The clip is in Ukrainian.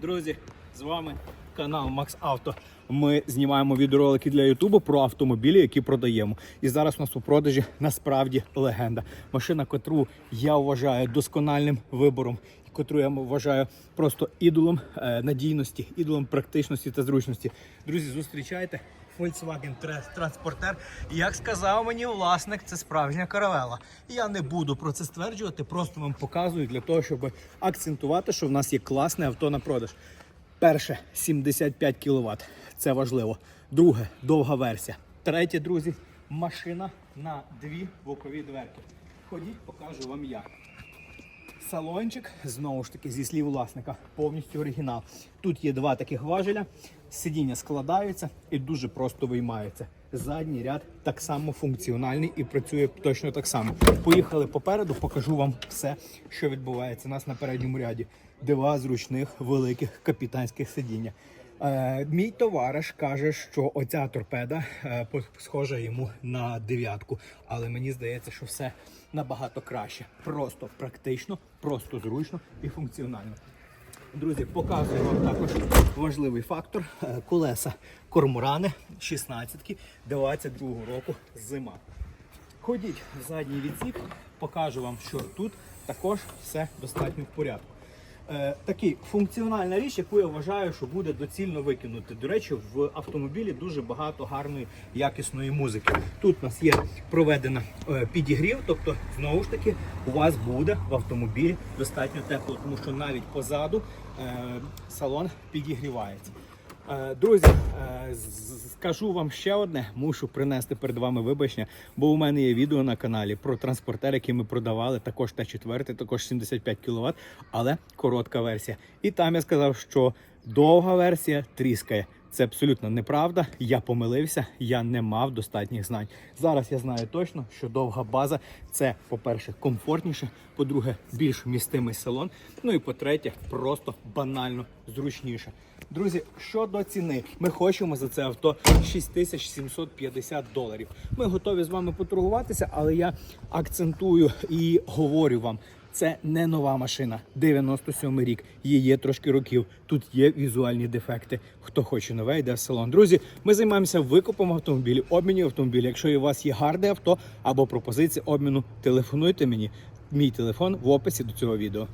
Друзі, з вами канал Макс Авто. Ми знімаємо відеоролики для Ютубу про автомобілі, які продаємо. І зараз у нас у продажі насправді легенда. Машина, котру я вважаю доскональним вибором, котру я вважаю просто ідолом е, надійності, ідолом практичності та зручності. Друзі, зустрічайте. Volkswagen Tran- Transporter. Як сказав мені власник, це справжня каравела. Я не буду про це стверджувати, просто вам показую для того, щоб акцентувати, що в нас є класне авто на продаж. Перше 75 кВт. Це важливо. Друге довга версія. Третє, друзі, машина на дві бокові дверки. Ходіть, покажу вам як. Салончик, знову ж таки, зі слів власника, повністю оригінал. Тут є два таких важеля, сидіння складаються і дуже просто виймається. Задній ряд так само функціональний і працює точно так само. Поїхали попереду, покажу вам все, що відбувається у нас на передньому ряді. Два зручних великих капітанських сидіння. Е, мій товариш каже, що оця торпеда е, схожа йому на дев'ятку, але мені здається, що все набагато краще. Просто практично, просто зручно і функціонально. Друзі, показую вам також важливий фактор. Е, Колеса кормурани 16 22 року зима. Ходіть в задній відсік, покажу вам, що тут також все достатньо в порядку. Е, такий функціональна річ, яку я вважаю, що буде доцільно викинути. До речі, в автомобілі дуже багато гарної якісної музики. Тут у нас є проведена е, підігрів, тобто знову ж таки у вас буде в автомобілі достатньо тепло, тому що навіть позаду е, салон підігрівається. Е, Друзі, е, скажу вам ще одне, мушу принести перед вами вибачення, бо у мене є відео на каналі про транспортер, який ми продавали, також Т4, також 75 кВт, але коротка версія. І там я сказав, що довга версія тріскає. Це абсолютно неправда. Я помилився, я не мав достатніх знань. Зараз я знаю точно, що довга база це, по-перше, комфортніше, по-друге, більш вмістимий салон. Ну і по-третє, просто банально зручніше. Друзі, щодо ціни, ми хочемо за це авто 6750 доларів. Ми готові з вами поторгуватися, але я акцентую і говорю вам. Це не нова машина, 97 рік. Її є трошки років. Тут є візуальні дефекти. Хто хоче нове, йде в салон. Друзі, ми займаємося викупом автомобілів, обмінів автомобілів. Якщо у вас є гарне авто або пропозиція обміну, телефонуйте мені. Мій телефон в описі до цього відео.